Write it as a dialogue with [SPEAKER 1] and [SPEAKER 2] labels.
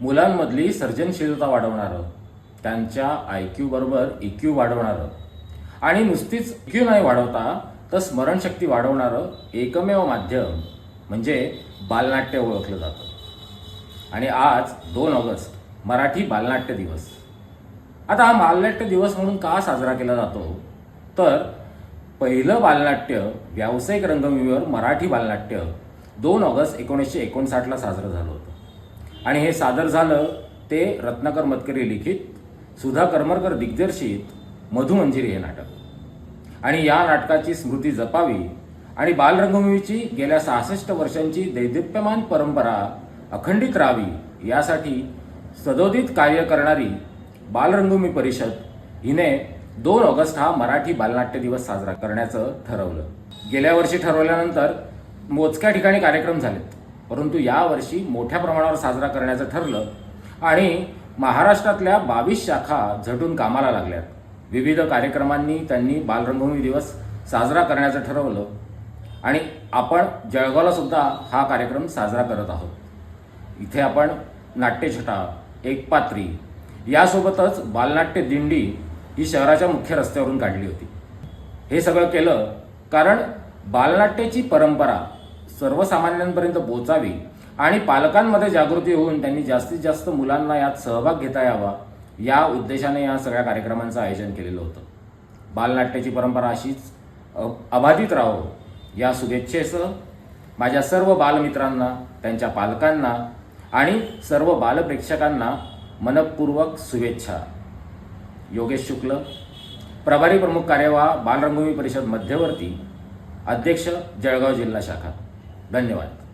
[SPEAKER 1] मुलांमधली सर्जनशीलता वाढवणारं त्यांच्या I Q बरोबर इक्यू वाढवणारं. आणि नुसतीच इक्यू नाही वाढवता तर स्मरणशक्ती वाढवणारं एकमेव माध्यम म्हणजे बालनाट्य ओळखलं जातं. आणि आज दोन ऑगस्ट मराठी बालनाट्य दिवस. आता हा बालनाट्य दिवस म्हणून का साजरा केला जातो? तर पहिलं बालनाट्य व्यावसायिक रंगभूमीवर मराठी बालनाट्य दोन ऑगस्ट एकोणीसशे एकोणसाठला साजरं झालं होतं. आणि हे सादर झालं ते रत्नाकर मतकरी लिखित सुधा करमरकर दिग्दर्शित मधुमंजिरी हे नाटक. आणि या नाटकाची स्मृती जपावी आणि बालरंगभूमीची गेल्या सहासष्ट वर्षांची दैदिप्यमान परंपरा अखंडित राहावी यासाठी सदोदित कार्य करणारी बालरंगभूमी परिषद हिने दोन ऑगस्ट हा मराठी बालनाट्य दिवस साजरा करण्याचं ठरवलं. गेल्या वर्षी ठरवल्यानंतर मोजक्या ठिकाणी कार्यक्रम झालेत. परंतु यावर्षी मोठ्या प्रमाणावर साजरा करण्याचं ठरलं आणि महाराष्ट्रातल्या बावीस शाखा झटून कामाला लागल्यात. विविध कार्यक्रमांनी त्यांनी बालरंगभूमी दिवस साजरा करण्याचं ठरवलं आणि आपण जळगावला सुद्धा हा कार्यक्रम साजरा करत आहोत. इथे आपण नाट्यछटा एकपात्री यासोबतच बालनाट्य दिंडी ही शहराच्या मुख्य रस्त्यावरून काढली होती. हे सगळं केलं कारण बालनाट्याची परंपरा सर्वसामान्यांपर्यंत पोहोचावी आणि पालकांमध्ये जागृती होऊन त्यांनी जास्तीत जास्त मुलांना यात सहभाग घेता यावा या उद्देशाने या सगळ्या कार्यक्रमांचं आयोजन केलेलं होतं. बालनाट्याची परंपरा अशीच अबाधित राहो या शुभेच्छेसह माझ्या सर्व बालमित्रांना त्यांच्या पालकांना आणि सर्व बालप्रेक्षकांना मनपूर्वक शुभेच्छा. योगेश शुक्ल प्रभारी प्रमुख कार्यवाह बालरंगभूमी परिषद मध्यवर्ती अध्यक्ष जळगाव जिल्हा शाखा. धन्यवाद.